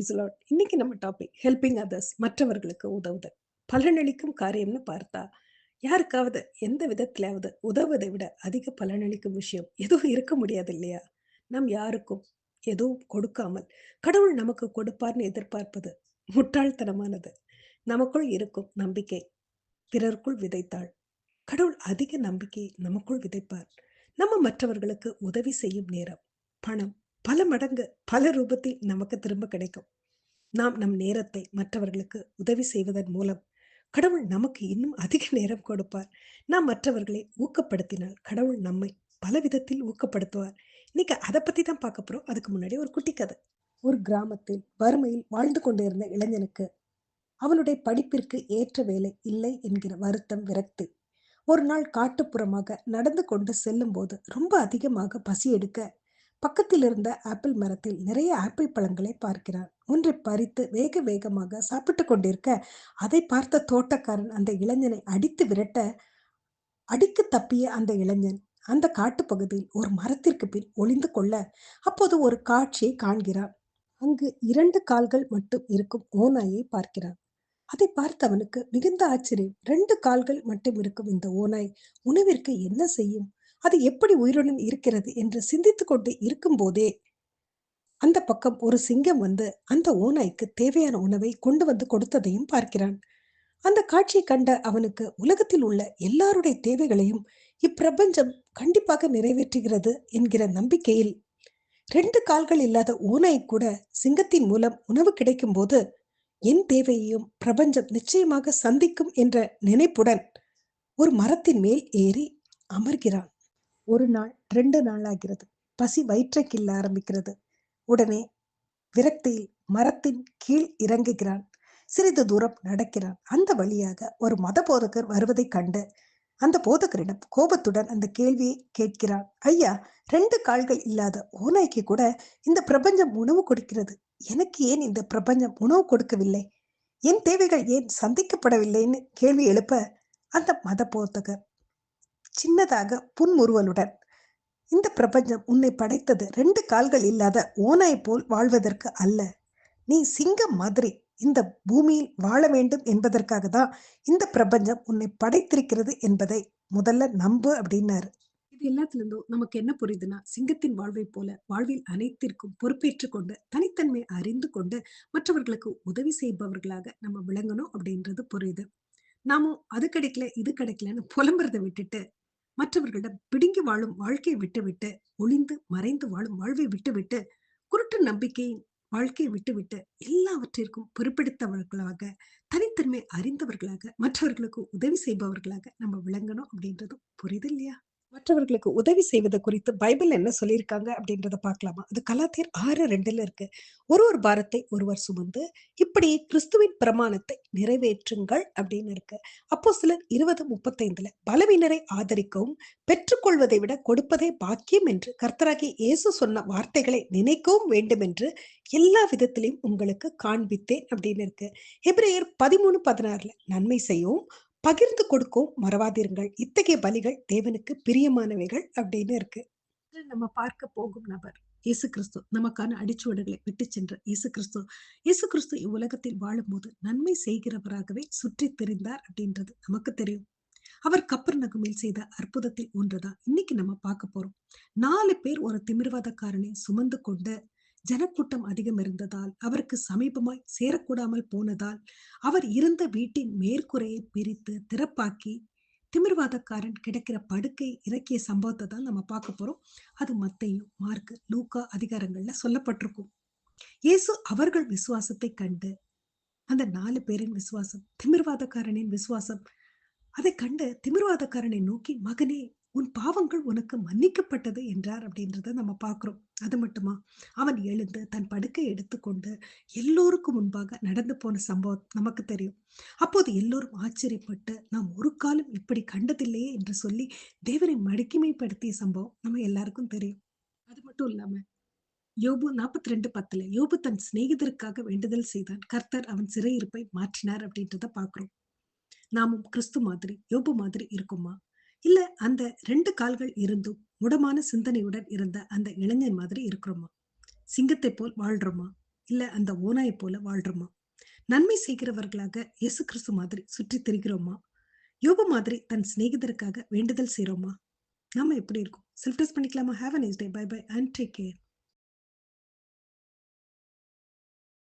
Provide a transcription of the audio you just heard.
Price இன்னைக்கு நம்ம topic helping others மற்றவர்களுக்கு உதவுதல். பலனளிக்கும் காரியம்னு பார்த்தா, யாருக்காவது எந்த விதத்திலாவது உதவுவதை விட அதிக பலனளிக்கும் விஷயம் எதுவும் இருக்க முடியாது இல்லையா? நம் யாருக்கும் எதுவும் கொடுக்காமல், கடவுள் நமக்கு கொடுப்பார்னு எதிர்பார்ப்பது முட்டாள்தனமானது. நமக்குள் இருக்கும் நம்பிக்கை பிறருக்குள் விதைத்தாள் கடவுள் அதிக நம்பிக்கையை நமக்குள் விதைப்பார். நம்ம மற்றவர்களுக்கு உதவி செய்யும் நேரம், பணம் பல மடங்கு, பல ரூபத்தில் நமக்கு திரும்ப கிடைக்கும். நாம் நம் நேரத்தை மற்றவர்களுக்கு உதவி செய்வதன் மூலம், கடவுள் நமக்கு இன்னும் அதிக நேரம் கொடுப்பார். நாம் மற்றவர்களை ஊக்கப்படுத்தினால், கடவுள் நம்மை பல விதத்தில் ஊக்கப்படுத்துவார். இன்னைக்கு அதை பத்தி தான் பார்க்க போறோம். அதுக்கு முன்னாடி ஒரு குட்டி கதை. ஒரு கிராமத்தில் வறுமையில் வாழ்ந்து கொண்டிருந்த இளைஞனுக்கு, அவனுடைய படிப்பிற்கு ஏற்ற வேலை இல்லை என்கிற வருத்தம், விரக்தி. ஒரு நாள் காட்டுப்புறமாக நடந்து கொண்டு செல்லும்போது, ரொம்ப அதிகமாக பசி எடுக்க, பக்கத்தில் இருந்த ஆப்பிள் மரத்தில் நிறைய ஆப்பிள் பழங்களை பார்க்கிறான். ஒன்றை பறித்து வேக வேகமாக சாப்பிட்டு கொண்டிருக்க, அதை பார்த்த தோட்டக்காரன் அந்த இளைஞனை அடித்து விரட்ட, அடிக்கு தப்பிய அந்த இளைஞன் அந்த காட்டுப்பகுதியில் ஒரு மரத்திற்கு பின் ஒளிந்து கொள்ள, அப்போது ஒரு காட்சியை காண்கிறான். அங்கு இரண்டு கால்கள் மட்டும் இருக்கும் ஓநாயை பார்க்கிறான். அதை பார்த்தவனுக்கு மிகுந்த ஆச்சரியம். ரெண்டு கால்கள் மட்டும் இருக்கும் இந்த ஓநாய் உணவிற்கு என்ன செய்யும்? அது எப்படி உயிருடன் இருக்கிறது என்று சிந்தித்துக் கொண்டு இருக்கும்போதே, அந்த பக்கம் ஒரு சிங்கம் வந்து அந்த ஓநாய்க்கு தேவையான உணவை கொண்டு வந்து கொடுத்ததையும் பார்க்கிறான். அந்த காட்சியை கண்ட அவனுக்கு உலகத்தில் உள்ள எல்லாருடைய தேவைகளையும் இப்பிரபஞ்சம் கண்டிப்பாக நிறைவேற்றுகிறது என்கிற நம்பிக்கையில் ரெண்டு கால்கள் இல்லாத ஓநாய் கூட சிங்கத்தின் மூலம் உணவு கிடைக்கும்போது, என் தேவையையும் பிரபஞ்சம் நிச்சயமாக சந்திக்கும் என்ற நினைப்புடன் ஒரு மரத்தின் மேல் ஏறி அமர்கிறான். ஒரு நாள், ரெண்டு நாள் ஆகிறது பசி வயிற்றை கிள்ள ஆரம்பிக்கிறது. உடனே விரக்தியில் மரத்தின் கீழ் இறங்குகிறான். சிறிது தூரம் நடக்கிறான். அந்த வழியாக ஒரு மத போதகர் வருவதைக் கண்டு, அந்த போதகரிடம் கோபத்துடன் அந்த கேள்வியை கேட்கிறான். ஐயா, ரெண்டு கால்கள் இல்லாத ஓநாய்க்கு கூட இந்த பிரபஞ்சம் உணவு கொடுக்கிறது. எனக்கு ஏன் இந்த பிரபஞ்சம் உணவு கொடுக்கவில்லை? என் தேவைகள் ஏன் சந்திக்கப்படவில்லைன்னு கேள்வி எழுப்ப, அந்த மத போதகர் சின்னதாக புன்முறுவலுடன், இந்த பிரபஞ்சம் உன்னை படைத்தது ரெண்டு கால்கள் இல்லாத ஓனாய் போல் வாழ்வதற்கு அல்ல. நீ சிங்கம் மாதிரி இந்த பூமியில் வாழ வேண்டும் என்பதற்காக தான் இந்த பிரபஞ்சம் உன்னை படைத்திருக்கிறது என்பதை முதல்ல நம்பு அப்படின்னாரு. இது எல்லாத்துல இருந்தும் நமக்கு என்ன புரியுதுன்னா, சிங்கத்தின் வாழ்வைப் போல வாழ்வில் அனைத்திற்கும் பொறுப்பேற்றுக் கொண்டு, தனித்தன்மை அறிந்து கொண்டு, மற்றவர்களுக்கு உதவி செய்பவர்களாக நம்ம விளங்கணும் அப்படின்றது புரியுது. நாமும் அது கிடைக்கல, இது கிடைக்கலன்னு புலம்புறதை விட்டுட்டு, மற்றவர்களிடம் பிடுங்கி வாழும் வாழ்க்கையை விட்டுவிட்டு, ஒளிந்து மறைந்து வாழும் வாழ்வை விட்டுவிட்டு, குருட்டு நம்பிக்கையின் வாழ்க்கையை விட்டுவிட்டு, எல்லாவற்றிற்கும் பொறுப்பெடுத்தவர்களாக, தனித்தன்மை அறிந்தவர்களாக, மற்றவர்களுக்கு உதவி செய்பவர்களாக நம்ம விளங்கணும் அப்படின்றதும் புரியுது இல்லையா? மற்றவர்களுக்கு உதவி செய்வது குறித்து பைபிள் என்ன சொல்லியிருக்காங்க அப்படின்றத பார்க்கலாமா? அது கலாத்தியர் 6:2ல இருக்கு. ஒரு ஒரு பாரத்தை ஒருவர் சுமந்து, இப்படி கிறிஸ்துவின் பிரமாணத்தை நிறைவேற்றுங்கள் அப்படின்னு இருக்கு. அப்போ சிலர் இருபது முப்பத்தைந்துல பலவீனரை ஆதரிக்கவும், பெற்றுக்கொள்வதை விட கொடுப்பதே பாக்கியம் என்று கர்த்தராகி இயேசு சொன்ன வார்த்தைகளை நினைக்கவும் வேண்டுமென்று எல்லா விதத்திலையும் உங்களுக்கு காண்பித்தேன் அப்படின்னு இருக்கு. எப்ரையர் பதிமூணு பதினாறுல நன்மை செய்யவும், பகிர்ந்து கொடுக்கவும் மறவாதிருங்கள். இத்தகைய பலிகள் தேவனுக்கு பிரியமானவைகள் அப்படின்னு இருக்கு. நம்ம பார்க்க போகும் நபர் இயேசு கிறிஸ்து. நமக்கான அடிச்சுவடுகளை விட்டுச் சென்ற இயேசு கிறிஸ்து. இயேசு கிறிஸ்து இவ்வுலகத்தில் வாழும்போது நன்மை செய்கிறவராகவே சுற்றி திரிந்தார் அப்படின்றது நமக்கு தெரியும். அவர் கப்பர் நகுமில் செய்த அற்புதத்தில் ஒன்றுதான் இன்னைக்கு நம்ம பார்க்க போறோம். நாலு பேர் ஒரு திமிர்வாதக்காரனை சுமந்து கொண்டு ஜனக்கூட்டம் அதிகம் இருந்ததால், அவருக்கு சமீபமாய் சேரக்கூடாமல் போனதால், அவர் இருந்த வீட்டின் மேற்கூரையை பிரித்து திறப்பாக்கி, திமிர்வாதக்காரன் கிடைக்கிற படுக்கை இறக்கிய சம்பவத்தை தான் நம்ம பார்க்க போறோம். அது மத்தையும் மார்க்கு, லூக்கா அதிகாரங்கள்ல சொல்லப்பட்டிருக்கும். இயேசு அவர்கள் விசுவாசத்தைக் கண்டு, அந்த நாலு பேரின் விசுவாசம், திமிர்வாதக்காரனின் விசுவாசம், அதைக் கண்டு திமிர்வாதக்காரனை நோக்கி, "மகனே, உன் பாவங்கள் உனக்கு மன்னிக்கப்பட்டது" என்றார் அப்படின்றத நம்ம பார்க்குறோம் அது மட்டுமா, அவன் எழுந்து தன் படுக்கையை எடுத்துக்கொண்டு எல்லோருக்கும் முன்பாக நடந்து போன சம்பவம் நமக்கு தெரியும். அப்போது எல்லோரும் ஆச்சரியப்பட்டு, "நாம் ஒரு காலம் இப்படி கண்டதில்லையே" என்று சொல்லி தேவனை மகிமைப்படுத்திய சம்பவம் நம்ம எல்லாருக்கும் தெரியும். அது மட்டும் இல்லாம, யோபு 42:10ல யோபு தன் சிநேகிதருக்காக வேண்டுதல் செய்தான். கர்த்தர் அவன் சிறையிருப்பை மாற்றினார் அப்படின்றத பார்க்குறோம் நாமும் கிறிஸ்து மாதிரி, யோபு மாதிரி இருக்குமா இல்ல அந்த ரெண்டு கால்கள் இருந்தும் முடமான சிந்தனையுடன் இருந்த அந்த இளைஞன் மாதிரி இருக்கிறோமா? சிங்கத்தைப் போல் வாழ்றோமா? இல்ல அந்த ஓநாயை போல வாழ்றோமா? நன்மை செய்கிறவர்களாக இயேசு கிறிஸ்து மாதிரி சுற்றி திரிகிறோமா? யோபு மாதிரி தன் சிநேகிதருக்காக வேண்டுதல் செய்யறோமா நாம எப்படி இருக்கும்? செல்ஃப் டெஸ்ட் பண்ணிக்கலாமா? Have a nice day bye bye and take care